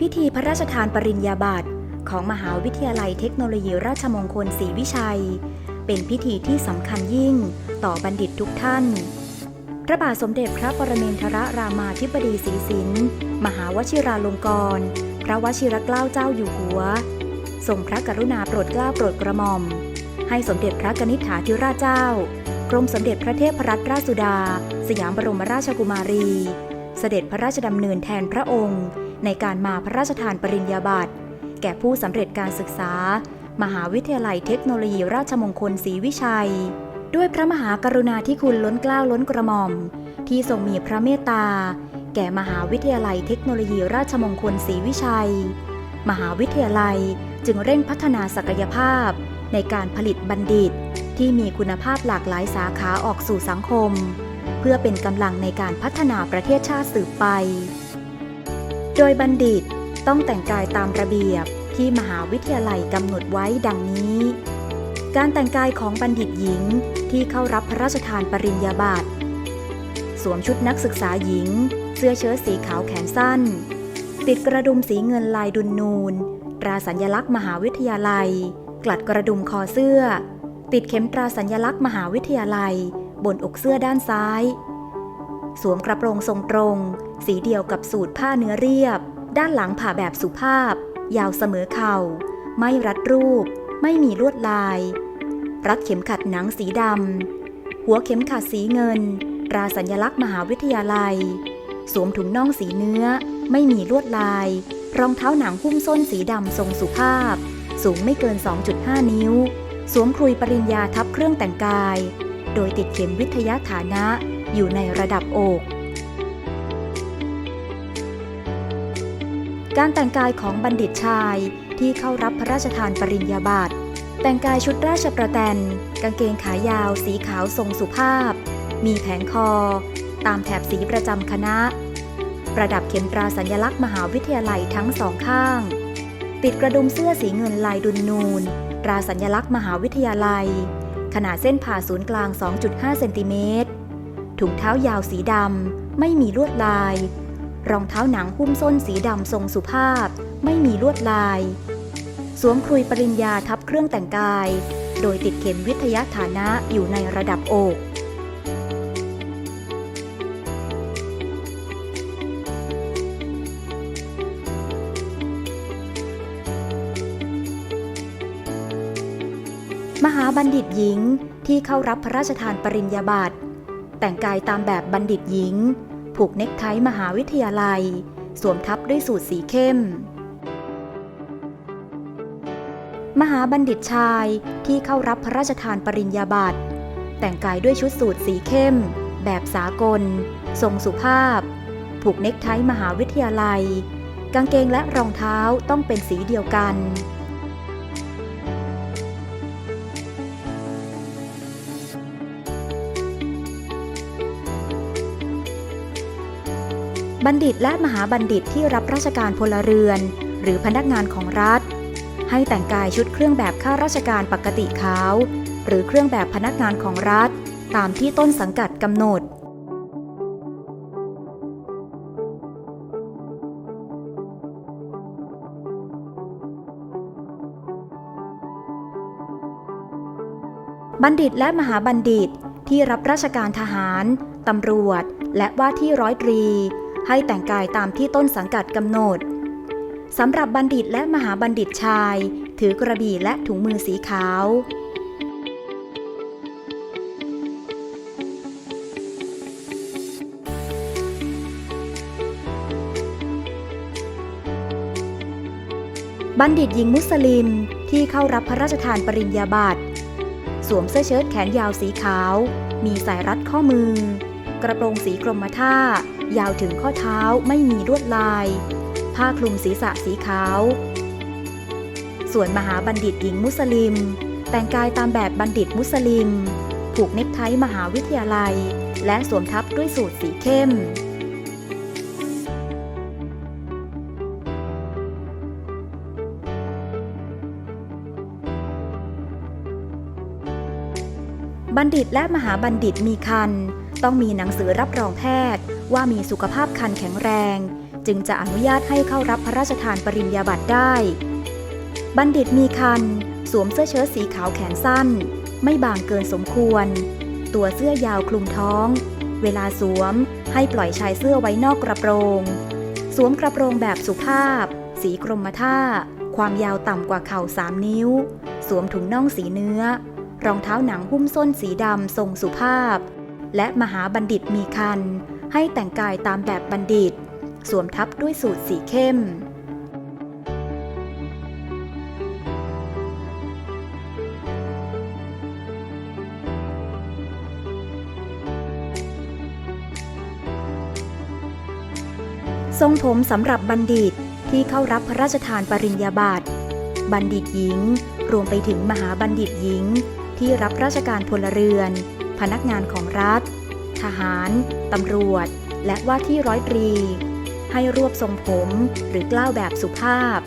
พิธีพระราชทานปริญญาบัตรของมหาวิทยาลัยเทคโนโลยีราชมงคลศรีวิชัย เป็นพิธีที่สำคัญยิ่งต่อบัณฑิตทุกท่าน พระบาทสมเด็จพระปรเมนทรรามาธิบดีศรีสินมหาวชิราลงกรณพระวชิรเกล้าเจ้าอยู่หัวทรงพระกรุณาโปรดเกล้าโปรดกระหม่อม ให้สมเด็จพระกนิษฐาธิราชเจ้ากรมสมเด็จพระเทพรัตนราชสุดา สยามบรมราชกุมารี เสด็จพระราชดำเนินแทนพระองค์ ในการมาพระราชทานปริญญาบัตรแก่ผู้สำเร็จการศึกษา มหาวิทยาลัยเทคโนโลยีราชมงคลศรีวิชัย ด้วยพระมหากรุณาธิคุณล้นเกล้าล้นกระหม่อม ที่ทรงมีพระเมตตา แก่มหาวิทยาลัยเทคโนโลยีราชมงคลศรีวิชัย มหาวิทยาลัยจึงเร่งพัฒนาศักยภาพ ในการผลิตบัณฑิต ที่มีคุณภาพหลากหลายสาขาออกสู่สังคม เพื่อเป็นกำลังในการพัฒนาประเทศชาติสืบไป โดยบัณฑิตต้องแต่งกายตามระเบียบที่มหาวิทยาลัยกำหนดไว้ดังนี้ การแต่งกายของบัณฑิตหญิงที่เข้ารับพระราชทานปริญญาบัตร สวมชุดนักศึกษาหญิง เสื้อเชิ้ตสีขาวแขนสั้น ติดกระดุมสีเงินลายดุนนูน ตราสัญลักษณ์มหาวิทยาลัย กลัดกระดุมคอเสื้อ ติดเข็มตราสัญลักษณ์มหาวิทยาลัย บนอกเสื้อด้านซ้าย สวมกระโปรงทรงตรง สีเดียวกับสูตรผ้าเนื้อเรียบ ด้านหลังผ่าแบบสุภาพ ยาวเสมอเข่า ไม่รัดรูป ไม่มีลวดลาย รัดเข็มขัดหนังสีดำ หัวเข็มขัดสีเงิน ตราสัญลักษณ์มหาวิทยาลัย สวมถุงน่องสีเนื้อ ไม่มีลวดลาย รองเท้าหนังหุ้มส้นสีดำทรงสุภาพ สูงไม่เกิน 2.5 นิ้ว สวมคลุยปริญญาทับเครื่องแต่งกาย โดยติดเข็มวิทยาฐานะ อยู่ในระดับอก การแต่งกายของบัณฑิตชายที่เข้ารับพระราชทานปริญญาบัตรแต่งกายชุดราชประแตนกางเกงขายาวสีขาวทรงสุภาพ มีแผงคอ ตามแถบสีประจำคณะ ประดับเข็มตราสัญลักษณ์มหาวิทยาลัยทั้งสองข้าง ติดกระดุมเสื้อสีเงินลายดุนนูน ตราสัญลักษณ์มหาวิทยาลัย ขนาดเส้นผ่าศูนย์กลาง 2.5 เซนติเมตร ถุงเท้ายาวสีดำ ไม่มีลวดลาย รองเท้าหนังหุ้มส้นสีดำทรงสุภาพ ไม่มีลวดลาย สวมคลุยปริญญาทับเครื่องแต่งกาย โดยติดเข็มวิทยาฐานะอยู่ในระดับอกมหาบัณฑิตหญิงที่เข้ารับพระราชทานปริญญาบัตร แต่งกายตามแบบบัณฑิตหญิง ผูกเน็กไทมหาวิทยาลัย สวมทับด้วยสูทสีเข้ม มหาบัณฑิตชายที่เข้ารับพระราชทานปริญญาบัตรแต่งกายด้วยชุดสูทสีเข้ม แบบสากล ทรงสุภาพ ผูกเน็กไทมหาวิทยาลัย กางเกงและรองเท้าต้องเป็นสีเดียวกัน บัณฑิตและมหาบัณฑิตที่รับราชการพลเรือน หรือพนักงานของรัฐ ให้แต่งกายชุดเครื่องแบบข้าราชการปกติขาว หรือเครื่องแบบพนักงานของรัฐ ตามที่ต้นสังกัดกำหนดบัณฑิตและมหาบัณฑิตที่รับราชการทหาร ตำรวจ และว่าที่ร้อยตรี ให้แต่งกายตามที่ต้นสังกัดกำหนดสำหรับบัณฑิตและมหาบัณฑิตชาย ถือกระบี่และถุงมือสีขาว บัณฑิตหญิงมุสลิมที่เข้ารับพระราชทานปริญญาบัตรสวมเสื้อเชิ้ตแขนยาวสีขาว มีสายรัดข้อมือ กระโปรงสีกรมท่า ยาวถึงข้อเท้าไม่มีลวดลาย ผ้าคลุมศีรษะสีขาว ส่วนมหาบัณฑิตหญิงมุสลิม แต่งกายตามแบบบัณฑิตมุสลิม ผูกเน็กไทมหาวิทยาลัย และสวมทับด้วยสูทสีเข้ม บัณฑิตและมหาบัณฑิตมีคัน ต้องมีหนังสือรับรองแพทย์ ว่ามีสุขภาพคันแข็งแรง จึงจะอนุญาตให้เข้ารับพระราชทานปริญญาบัตรได้ บัณฑิตมีคัน สวมเสื้อเชิ้ตสีขาวแขนสั้น ไม่บางเกินสมควร ตัวเสื้อยาวคลุมท้อง เวลาสวมให้ปล่อยชายเสื้อไว้นอกกระโปรง สวมกระโปรงแบบสุภาพ สีกรมท่า ความยาวต่ำกว่าเข่า3นิ้ว สวมถุงน่องสีเนื้อ รองเท้าหนังหุ้มส้นสีดำทรงสุภาพ และมหาบัณฑิตมีคัน ให้แต่งกายตามแบบบัณฑิต สวมทับด้วยสูทสีเข้ม ทรงผมสำหรับบัณฑิตที่เข้ารับพระราชทานปริญญาบัตรบัณฑิตหญิง รวมไปถึงมหาบัณฑิตหญิง ที่รับราชการพลเรือน พนักงานของรัฐ ทหาร ตำรวจ และว่าที่ร้อยตรี ให้รวบทรงผมหรือกล้าวแบบสุภาพ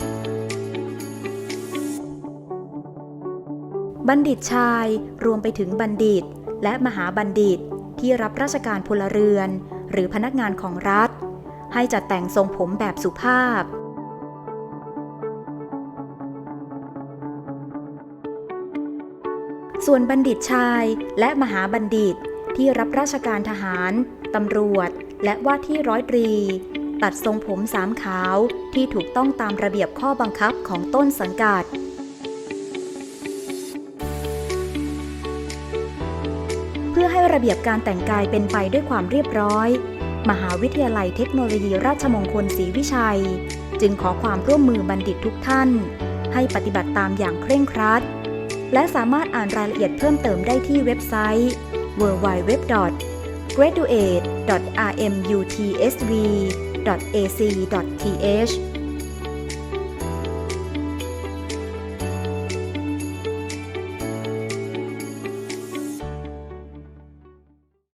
บัณฑิตชายรวมไปถึงบัณฑิต และมหาบัณฑิตที่รับราชการพลเรือน หรือพนักงานของรัฐ ให้จัดแต่งทรงผมแบบสุภาพ ส่วนบัณฑิตชายและมหาบัณฑิตที่รับราชการทหาร ตำรวจ และว่าที่ร้อยตรี ตัดทรงผมสามขาวที่ถูกต้องตามระเบียบข้อบังคับของต้นสังกัด เพื่อให้ระเบียบการแต่งกายเป็นไปด้วยความเรียบร้อย มหาวิทยาลัยเทคโนโลยีราชมงคลศรีวิชัย จึงขอความร่วมมือบัณฑิตทุกท่าน ให้ปฏิบัติตามอย่างเคร่งครัด และสามารถอ่านรายละเอียดเพิ่มเติมได้ที่เว็บไซต์ www.graduate.rmutsv.ac.th